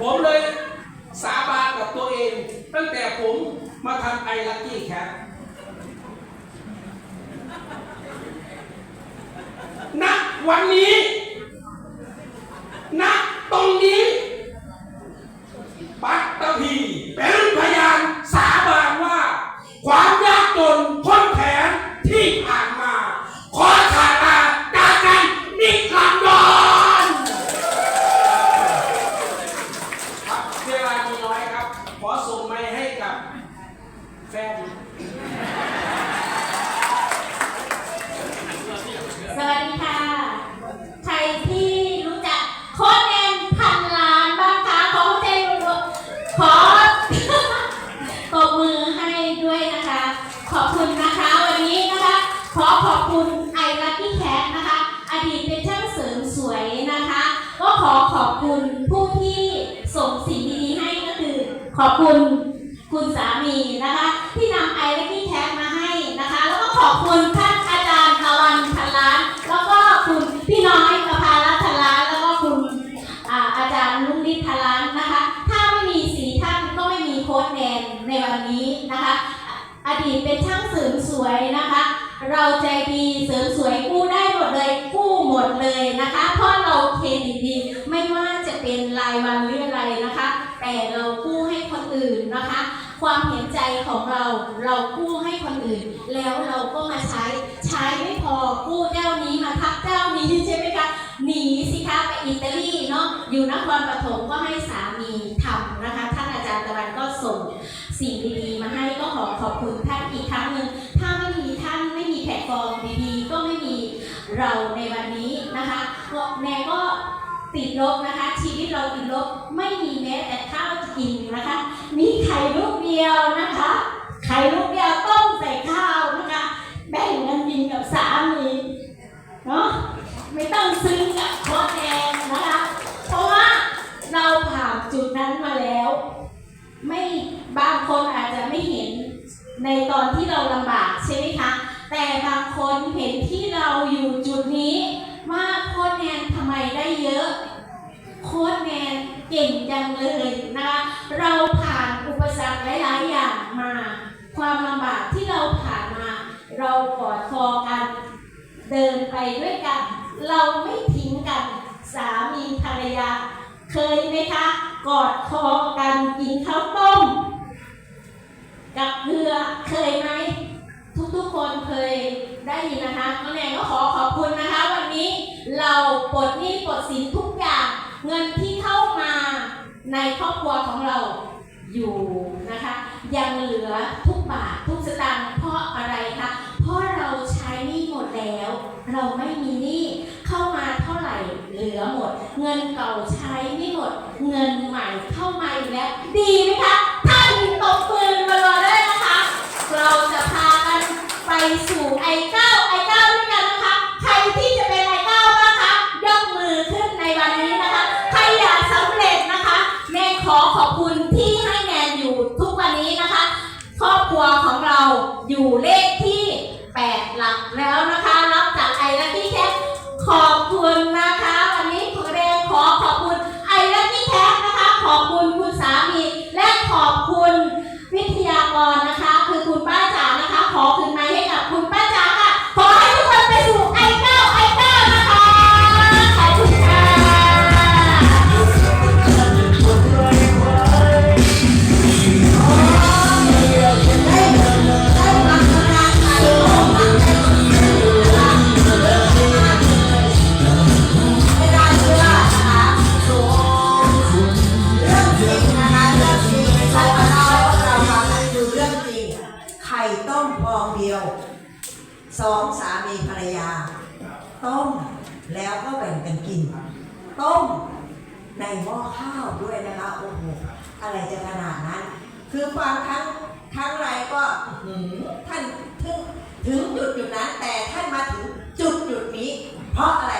ผมเลยสาบานกับตัวเอง ตั้งแต่ผมมาทำไอลักกี้แคทณวันนี้ณตรงนี้ปัตตภีเป็นพยานสาบานว่า ความยากจนพ้นแผนที่ผ่านมา เวลามีน้อยครับ ขอส่งไม้ให้กับแฟน สวัสดีค่ะ ใครที่รู้จักโค้ดแนนพันล้านบ้างคะขอหัวใจรัวๆขอตบมือให้ด้วยนะคะ ขอบคุณนะคะ วันนี้นะคะ ขอขอบคุณไอรักกี้แคทนะคะ อดีตเป็นช่างเสริมสวยนะคะ ก็ขอขอบคุณผู้ที่ ขอบคุณคุณสามีนะคะ ที่นำไอรักกี้แคทมาให้นะคะ แล้วก็ขอบคุณท่านอาจารย์ตะวันพันล้าน แล้วก็คุณพี่น้อยประภารัตน์พันล้าน แล้วก็คุณอาอาจารย์ลุงฤทธิ์พันล้านนะคะ ถ้าไม่มีสีท่านก็ไม่มีโค้ดแนนในวันนี้นะคะ อดีตเป็นช่างเสริมสวยนะคะ เราใจดีเสริมสวยกู้ได้หมดเลยกู้หมดเลยนะคะ เพราะเราเครดิตดีไม่ว่าจะเป็นรายวันหรืออะไรนะคะ แต่เรา นะคะ ความเห็นใจของเราเรากู้ให้คนอื่น แล้วเราก็มาใช้ใช้ไม่พอกู้เจ้านี้มาทับเจ้านี้ใช่ไหมคะหนีสิคะไปอิตาลีเนาะอยู่นครปฐมก็ให้สามีทำนะคะ ท่านอาจารย์ตะวันก็ส่งสิ่งดีๆมาให้ก็ขอขอบคุณท่านอีกครั้งหนึ่งถ้าไม่มีท่านไม่มีแพลตฟอร์มดีๆก็ไม่มีเราในวันนี้นะคะก็แนก็ ติดลบนะคะ ชีวิตเราติดลบไม่มีแม้แต่ข้าวกินนะคะ มีไข่ลูกเดียวนะคะ ไข่ลูกเดียวต้มใส่ข้าวนะคะ แบ่งกันกินกับสามีเนาะไม่ต้องซื้อกับค้ดแดงนะคะ เพราะว่าเราผ่านจุดนั้นมาแล้ว ไม่บางคนอาจจะไม่เห็นในตอนที่เราลำบากใช่ไหมคะ แต่บางคนเห็นที่เราอยู่จุดนี้ว่าโค้ดแนนทำไมได้เยอะ โค้ดแนนเก่งจัง เลยนะคะเราผ่านอุปสรรคหลายๆอย่างมา ความลำบากที่เราผ่านมา เรากอดคอกันเดินไปด้วยกัน เราไม่ทิ้งกันสามีภรรยา เคยไหมคะกอดคอกันกินข้าวต้ม กับเกลือเคยไหมทุกๆคนเคยได้ยินนะคะน้องแนนก็ขอขอบคุณนะคะ วันนี้เราปลดหนี้ปลดสินทุกอย่างเงินที่ ในครอบครัวของเราอยู่นะคะ ยังเหลือทุกบาททุกสตางค์เพราะอะไรคะเพราะเราใช้หนี้หมดแล้ว เราไม่มีหนี้เข้ามาเท่าไหร่เหลือหมด เงินเก่าใช้ไม่หมด เงินใหม่เข้ามาอีกแล้วดี อขอบคุณที่ให้แนนอยู่ทุกวันนี้นะคะ ครอบครัวของเราอยู่เลขที่ 8 หลักแล้วนะคะ ต้มฟองเดียวสองสามีภรรยา ต้มแล้วก็แบ่งกันกิน ต้มในหม้อข้าวด้วยนะคะโอ้โหอะไรจะขนาดนั้น คือความทั้งทั้งไรก็ท่านถึงถึงจุดจุดนั้น แต่ท่านมาถึงจุดจุดนี้ เพราะอะไร